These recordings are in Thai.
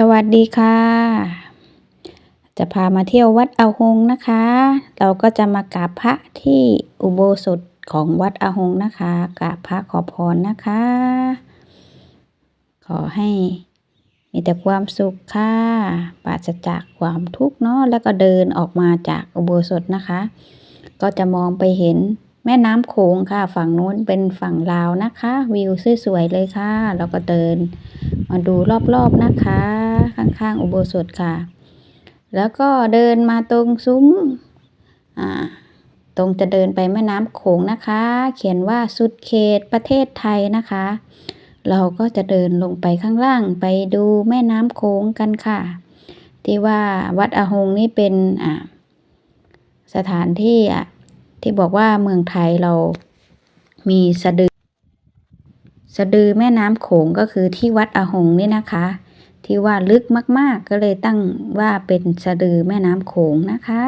สวัสดีค่ะ จะพามาเที่ยววัดอาหงนะคะ เราก็จะมากราบพระที่อุโบสถของวัดอาหงนะคะกราบพระขอพรนะคะ ขอให้มีแต่ความสุขค่ะปราศจากความทุกข์เนาะแล้วก็เดินออกมาจากอุโบสถนะคะ ก็จะมองไปเห็น แม่น้ำโขงค่ะ ฝั่งนู้นเป็นฝั่งลาวนะคะ วิวสวยๆเลยค่ะ แล้วก็เดิน มาดูรอบๆนะคะ ข้างๆอุโบสถค่ะ แล้วก็เดินมาตรงซุ้มอ่าตรงจะเดินไปแม่น้ำโขงนะคะ เขียนว่าสุดเขตประเทศไทยนะคะ เราก็จะเดินลงไปข้างล่างไปดูแม่น้ำโขงกันค่ะ ที่ว่าวัดอาหงนี่เป็นสถานที่อะ ที่บอกว่าเมืองไทยเรามีสะดือ สะดือแม่น้ำโขงก็คือที่วัดอาหงนี่นะคะ ที่ว่าลึกมาก ๆ ก็เลยตั้งว่าเป็นสะดือแม่น้ำโขงนะคะ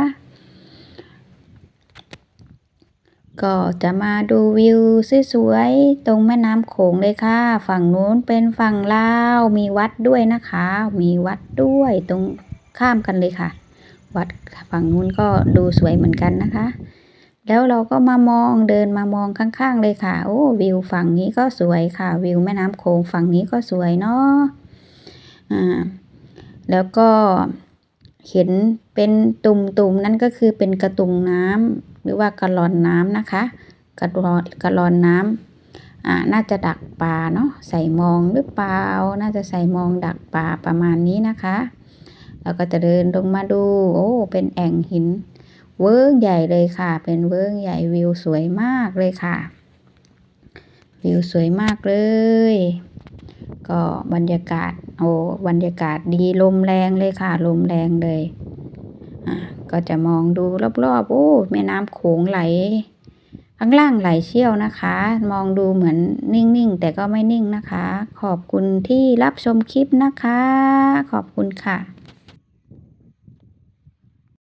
ก็จะมาดูวิวสวยๆตรงแม่น้ำโขงเลยค่ะ ฝั่งนู้นเป็นฝั่งลาวมีวัดด้วยนะคะ มีวัดด้วยตรงข้ามกันเลยค่ะ วัดฝั่งนู้นก็ดูสวยเหมือนกันนะคะ แล้วเราก็มามองเดินมามองข้างๆเลยค่ะ โอ้วิวฝั่งนี้ก็สวยค่ะ วิวแม่น้ำโขงฝั่งนี้ก็สวยเนาะอ่าแล้วก็เห็นเป็นตุ่มๆนั่นก็คือเป็นกระตุงน้ำหรือว่ากระลอนน้ำนะคะ กระลอนกระลอนน้ำอ่าน่าจะดักปลาเนาะใส่มองหรือเปล่า น่าจะใส่มองดักปลาประมาณนี้นะคะแล้วก็จะเดินลงมาดู โอ้เป็นแอ่งหิน เวิ้งใหญ่เลยค่ะ เป็นเวิ้งใหญ่วิวสวยมากเลยค่ะ วิวสวยมากเลย ก็บรรยากาศโอ้บรรยากาศดีลมแรงเลยค่ะ ลมแรงเลยอ่าก็จะมองดูรอบๆโอ้แม่น้ำโขงไหลข้างล่างไหลเชี่ยวนะคะ มองดูเหมือนนิ่งๆ แต่ก็ไม่นิ่งนะคะ ขอบคุณที่รับชมคลิปนะคะ ขอบคุณค่ะ